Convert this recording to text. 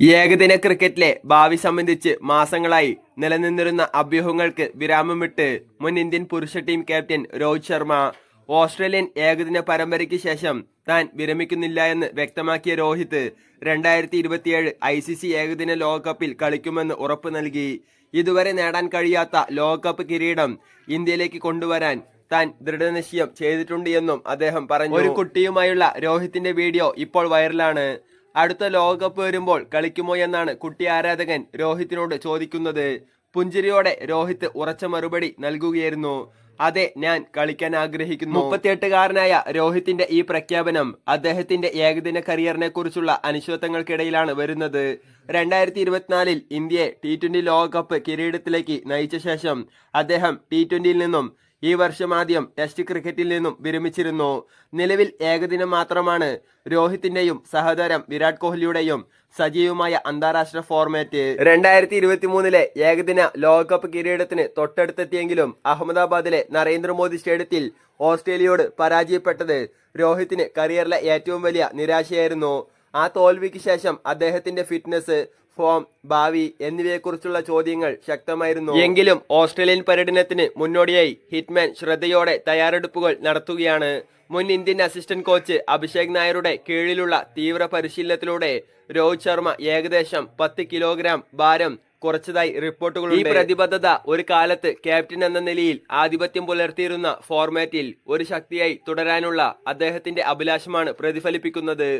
ഏകദിന ക്രിക്കറ്റിലെ ഭാവി സംബന്ധിച്ച് മാസങ്ങളായി നിലനിന്നിരുന്ന അഭ്യൂഹങ്ങൾക്ക് വിരാമമിട്ട് മുൻ ഇന്ത്യൻ പുരുഷ team captain Rohit Sharma Australian ഏകദിന പരമ്പരയ്ക്ക് ശേഷം താൻ വിരമിക്കുന്നില്ല എന്ന് വ്യക്തമാക്കിയ രോഹിത് രണ്ടായിരത്തി ഇരുപത്തിയേഴ് ഐ സി സി ഏകദിന ലോകകപ്പിൽ കളിക്കുമെന്ന് ഉറപ്പ് നൽകി. ഇതുവരെ നേടാൻ കഴിയാത്ത ലോകകപ്പ് കിരീടം ഇന്ത്യയിലേക്ക് കൊണ്ടുവരാൻ താൻ ദൃഢനിശ്ചയം ചെയ്തിട്ടുണ്ട് എന്നും അദ്ദേഹം പറഞ്ഞു. ഒരു കുട്ടിയുമായുള്ള രോഹിത്തിന്റെ വീഡിയോ ഇപ്പോൾ വൈറലാണ്. അടുത്ത ലോകകപ്പ് വരുമ്പോൾ കളിക്കുമോ എന്നാണ് കുട്ടി ആരാധകൻ രോഹിത്തിനോട് ചോദിക്കുന്നത്. പുഞ്ചിരിയോടെ രോഹിത് ഉറച്ച മറുപടി നൽകുകയായിരുന്നു. അതെ ഞാൻ കളിക്കാൻ ആഗ്രഹിക്കുന്നു. മുപ്പത്തിയെട്ടുകാരനായ രോഹിത്തിന്റെ ഈ പ്രഖ്യാപനം അദ്ദേഹത്തിന്റെ ഏകദിന കരിയറിനെ കുറിച്ചുള്ള അനിശ്ചിതത്വങ്ങൾക്കിടയിലാണ് വരുന്നത്. രണ്ടായിരത്തി ഇരുപത്തിനാലിൽ ഇന്ത്യയെ ടി ട്വന്റി ലോകകപ്പ് കിരീടത്തിലേക്ക് നയിച്ച ശേഷം അദ്ദേഹം ടി ട്വന്റിയിൽ നിന്നും ഈ വർഷം ആദ്യം ടെസ്റ്റ് ക്രിക്കറ്റിൽ നിന്നും വിരമിച്ചിരുന്നു. നിലവിൽ ഏകദിനം മാത്രമാണ് രോഹിത്തിന്റെയും സഹോദരം വിരാട് കോഹ്ലിയുടെയും സജീവമായ അന്താരാഷ്ട്ര ഫോർമാറ്റ്. രണ്ടായിരത്തി ഇരുപത്തി മൂന്നിലെ ഏകദിന ലോകകപ്പ് കിരീടത്തിന് തൊട്ടടുത്തെത്തിയെങ്കിലും അഹമ്മദാബാദിലെ നരേന്ദ്രമോദി സ്റ്റേഡിയത്തിൽ ഓസ്ട്രേലിയയോട് പരാജയപ്പെട്ടത് രോഹിത്തിന് കരിയറിലെ ഏറ്റവും വലിയ നിരാശയായിരുന്നു. ആ തോൽവിക്ക് ശേഷം അദ്ദേഹത്തിന്റെ ഫിറ്റ്നസ് ഫോം ഭാവി എന്നിവയെക്കുറിച്ചുള്ള ചോദ്യങ്ങൾ ശക്തമായിരുന്നു. എങ്കിലും ഓസ്ട്രേലിയൻ പര്യടനത്തിന് മുന്നോടിയായി ഹിറ്റ്മാൻ ശ്രദ്ധയോടെ തയ്യാറെടുപ്പുകൾ നടത്തുകയാണ്. മുൻ ഇന്ത്യൻ അസിസ്റ്റന്റ് കോച്ച് അഭിഷേക് നായരുടെ കീഴിലുള്ള തീവ്ര പരിശീലനത്തിലൂടെ രോഹിത് ശർമ്മ ഏകദേശം പത്ത് കിലോഗ്രാം ഭാരം കുറച്ചതായി റിപ്പോർട്ടുകൾ ഈ പ്രതിബദ്ധത ഒരു കാലത്ത് ക്യാപ്റ്റൻ എന്ന നിലയിൽ ആധിപത്യം പുലർത്തിയിരുന്ന ഫോർമാറ്റിൽ ഒരു ശക്തിയായി തുടരാനുള്ള അദ്ദേഹത്തിന്റെ അഭിലാഷമാണ് പ്രതിഫലിപ്പിക്കുന്നത്.